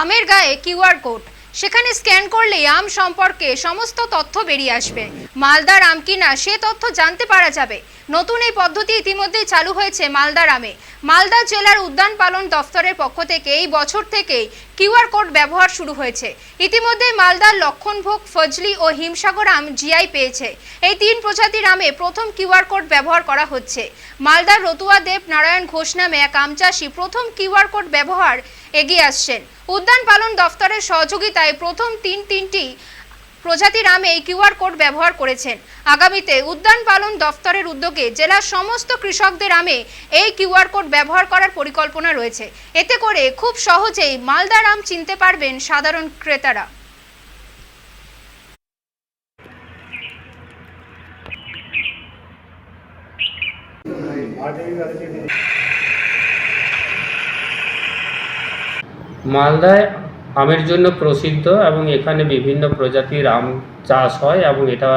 আমের গায়ে QR code. সেখানে স্ক্যান করলেই আম সম্পর্কে সমস্ত তথ্য বেরিয়ে আসবে। মালদার আম কিনা সে তথ্য জানতে পারা যাবে। নতুন এই পদ্ধতি ইতিমধ্যেই চালু হয়েছে মালদার আমে। মালদা জেলার উদ্যান পালন দফতরের পক্ষ থেকে এই বছর থেকেই কিউআর কোড ব্যবহার শুরু হয়েছে। ইতিমধ্যে মালদার লক্ষণভোগ, ফজলি ও হিমসাগর আম জিআই পেয়েছে। এই তিন প্রজাতির আমে প্রথম কিউআর কোড ব্যবহার করা হচ্ছে। মালদার রতুয়া দেব নারায়ণ ঘোষ নামে এক আম চাষি প্রথম কিউআর কোড ব্যবহার এগিয়ে আসছেন। উদ্যান পালন দফতরের সহযোগিতায় প্রথম তিন তিনটি প্রজাতির আমে এই কিউআর কোড ব্যবহার করেছেন। আগামীতে উদ্যান পালন দফতরের উদ্যোগে জেলার সমস্ত কৃষকদের আমে এই কিউআর কোড ব্যবহার করার পরিকল্পনা রয়েছে। এতে করে খুব সহজেই মালদার আম চিনতে পারবেন সাধারণ ক্রেতারা। মালদায় আমের জন্য প্রসিদ্ধ এবং এখানে বিভিন্ন প্রজাতির আম চাষ হয় এবং এটা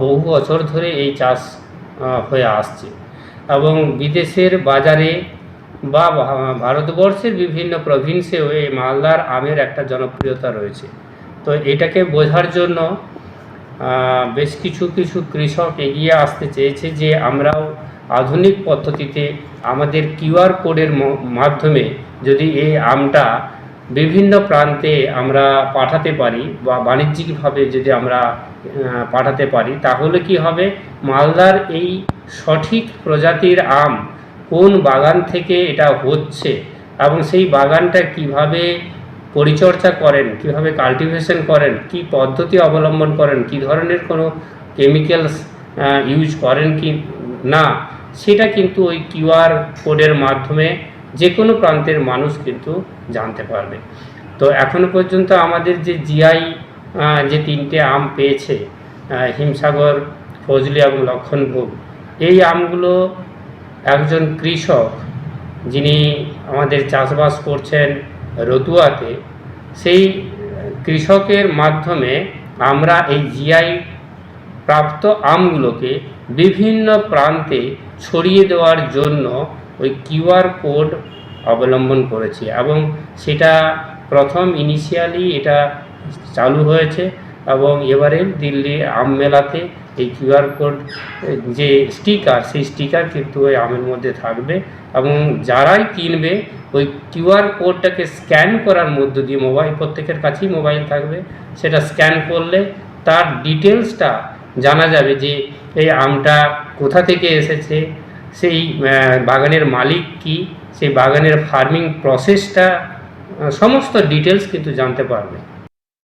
বহু বছর ধরে এই চাষ হয়ে আসছে। এবং বিদেশের বাজারে বা ভারতবর্ষের বিভিন্ন প্রভিন্সেও এই মালদার আমের একটা জনপ্রিয়তা রয়েছে। তো এটাকে বোঝার জন্য বেশ কিছু কিছু কৃষক এগিয়ে আসতে চেয়েছে যে আমরাও আধুনিক পদ্ধতিতে আমাদের কিউআর কোডের মাধ্যমে যদি এই আমটা বিভিন্ন প্রান্তে আমরা পাঠাতে পারি বা বাণিজ্যিকভাবে যদি আমরা পাঠাতে পারি, তাহলে কি হবে? মালদার এই সঠিক প্রজাতির আম কোন বাগান থেকে এটা হচ্ছে এবং সেই বাগানটা কীভাবে পরিচর্যা করেন, কীভাবে কাল্টিভেশন করেন, কি পদ্ধতি অবলম্বন করেন, কি ধরনের কোনো কেমিক্যালস ইউজ করেন কি না, সেটা কিন্তু ওই কিউআর কোডের মাধ্যমে যে কোনো প্রান্তের মানুষ কিন্তু জানতে পারবে। তো এখনও পর্যন্ত আমাদের যে জিআই যে তিনটে আম পেয়েছে হিমসাগর, ফজলি এবং লক্ষণভোগ, এই আমগুলো একজন কৃষক যিনি আমাদের চাষবাস করছেন রতুয়াতে, সেই কৃষকের মাধ্যমে আমরা এই জিআই প্রাপ্ত আমগুলোকে বিভিন্ন প্রান্তে ছড়িয়ে দেওয়ার জন্য ওই কিউআর কোড অবলম্বন করেছি এবং সেটা প্রথম ইনিশিয়ালি এটা চালু হয়েছে এবং এবারে দিল্লি আম মেলাতে এই কিউআর কোড, যে স্টিকার, সেই স্টিকার কিন্তু ওই আমের মধ্যে থাকবে এবং যারাই কিনবে ওই কিউআর কোডটাকে স্ক্যান করার মধ্য দিয়ে মোবাইল, প্রত্যেকের কাছেই মোবাইল থাকবে, সেটা স্ক্যান করলে তার ডিটেলসটা জানা যাবে যে এই আমটা কোথা থেকে এসেছে, সেই বাগানের মালিক কি, সেই বাগানের ফার্মিং প্রসেসটা সমস্ত ডিটেলস কিন্তু জানতে পারবে।